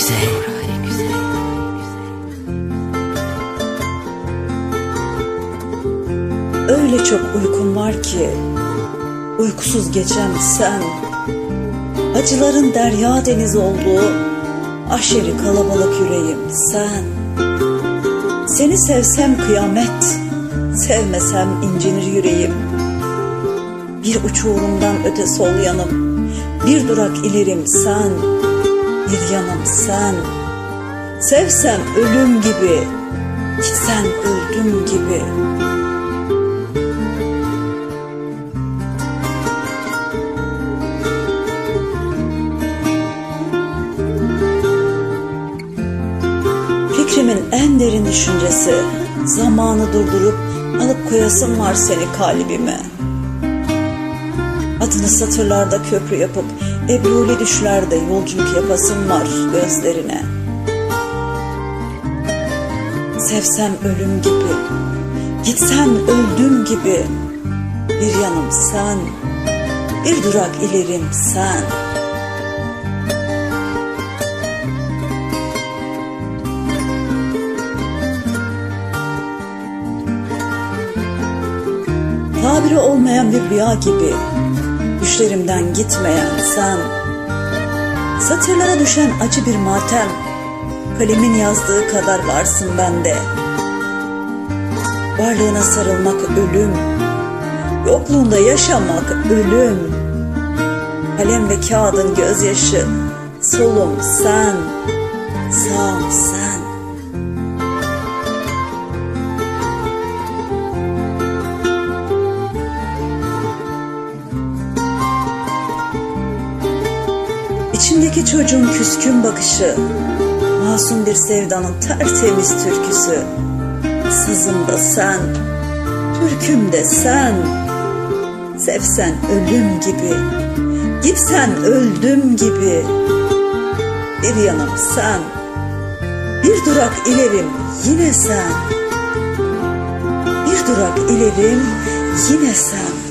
güzel. Öyle çok uykum var ki uykusuz geçen sen Acıların derya deniz olduğu aşeri kalabalık yüreğim sen. Seni sevsem kıyamet sevmesem incinir yüreğim. Bir uçurumdan öte sol yanım bir durak ilerim sen bir yanım sen. Sevsem ölüm gibi gitsen öldüm gibi. Fikrimin en derin düşüncesi Zamanı durdurup alıp koyasım var seni kalbime Adını satırlarda köprü yapıp Ebruli düşlerde yolculuk yapasım var gözlerine. Sevsem ölüm gibi Gitsem öldüm gibi Bir yanım sen Bir durak ilerim sen. Tabiri olmayan bir rüya gibi Düşlerimden gitmeyen sen. Satırlara düşen acı bir matem. Kalemin yazdığı kadar varsın bende. Varlığına sarılmak ölüm. Yokluğunda yaşamak ölüm. Kalem ve kağıdın gözyaşı. Solum sen. Sağım sen İçimdeki çocuğun küskün bakışı, masum bir sevdanın tertemiz türküsü. Sızımda sen, türkümde sen, sevsen ölüm gibi, gitsen öldüm gibi. Bir yanım sen, bir durak ilerim yine sen. Bir durak ilerim yine sen.